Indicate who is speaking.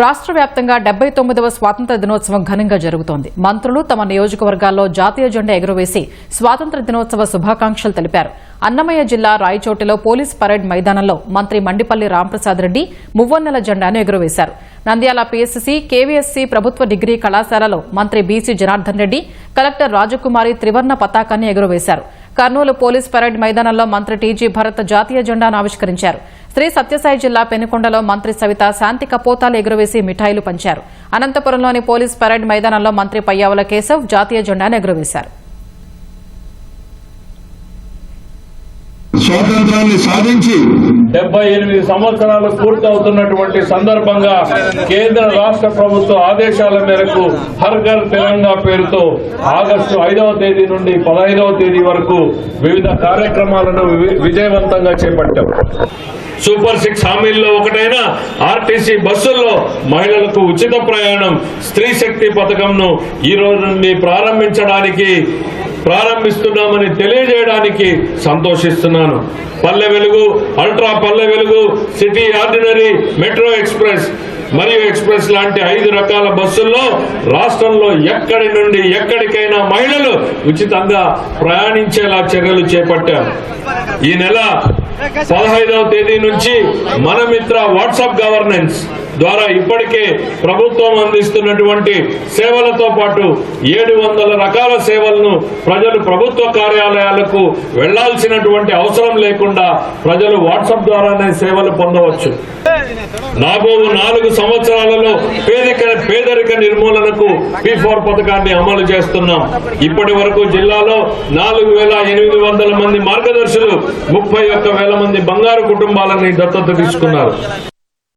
Speaker 1: రాష్ట్ర వ్యాప్తంగా డెబ్బై తొమ్మిదవ స్వాతంత్ర దినోత్సవం ఘనంగా జరుగుతోంది. మంత్రులు తమ నియోజకవర్గాల్లో జాతీయ జెండా ఎగురవేసి స్వాతంత్ర దినోత్సవ శుభాకాంక్షలు తెలిపారు. అన్నమయ్య జిల్లా రాయచోటిలో పోలీస్ పరేడ్ మైదానంలో మంత్రి మండిపల్లి రాంప్రసాద్ రెడ్డి మువ్వన్నెల జెండాను ఎగురవేశారు. నంద్యాల పీఎస్సీ కేవీఎస్సీ ప్రభుత్వ డిగ్రీ కళాశాలలో మంత్రి బీసీ జనార్దన్ రెడ్డి కలెక్టర్ రాజకుమారి త్రివర్ణ పతాకాన్ని ఎగురవేశారు. కర్నూలు పోలీస్ పరేడ్ మైదానంలో మంత్రి టీజీ భరత్ జాతీయ జెండాను ఆవిష్కరించారు. శ్రీ సత్యసాయి జిల్లా పెనుకొండలో మంత్రి సవిత శాంతి కపోతాలు ఎగురవేసి మిఠాయిలు పంచారు. అనంతపురంలోని పోలీస్ పరేడ్ మైదానంలో మంత్రి పయ్యావుల కేశవ్ జాతీయ జెండాను ఎగురవేశారు.
Speaker 2: స్వాతంత్రాన్ని సాధించి
Speaker 3: డెబ్బై ఎనిమిది సంవత్సరాలు పూర్తవుతున్నటువంటి సందర్భంగా కేంద్ర రాష్ట్ర ప్రభుత్వ ఆదేశాల మేరకు హర్ ఘర్ తెలంగాణ పేరుతో ఆగస్టు ఐదవ తేదీ నుండి పదహైదవ తేదీ వరకు వివిధ కార్యక్రమాలను వి- విజయవంతంగా చేపట్టాం. సూపర్ సిక్స్ హామీల్లో ఒకటైన ఆర్టీసీ బస్సుల్లో మహిళలకు ఉచిత ప్రయాణం స్త్రీ శక్తి పథకంను ఈ రోజు నుండి ప్రారంభించడానికి ప్రారంభిస్తున్నామని తెలియజేయడానికి సంతోషిస్తున్నాను. పల్లె Velugu ultra Palle Velugu city ordinary metro express మరియు ఎక్స్ప్రెస్ లాంటి ఐదు రకాల బస్సుల్లో రాష్ట్రంలో ఎక్కడి నుండి ఎక్కడికైనా మహిళలు ఉచితంగా ప్రయాణించేలా చర్యలు చేపట్టారు. ఈ నెల పదహైదవ తేదీ నుంచి మన మిత్ర వాట్సాప్ గవర్నెన్స్ ద్వారా ఇప్పటికే ప్రభుత్వం అందిస్తున్నటువంటి సేవలతో పాటు ఏడు వందల రకాల సేవలను ప్రజలు ప్రభుత్వ కార్యాలయాలకు వెళ్ళాల్సినటువంటి అవసరం లేకుండా ప్రజలు వాట్సాప్ ద్వారానే సేవలు పొందవచ్చు. రాబో నాలుగు సంవత్సరాలలో పేదిక పేదరిక నిర్మూలనకు పి ఫోర్ పథకాన్ని అమలు చేస్తున్నాం. ఇప్పటి వరకు జిల్లాలో నాలుగు వేల ఎనిమిది వందల మంది మార్గదర్శులు ముప్పై వేల మంది బంగారు కుటుంబాలని దత్తత తీసుకున్నారు.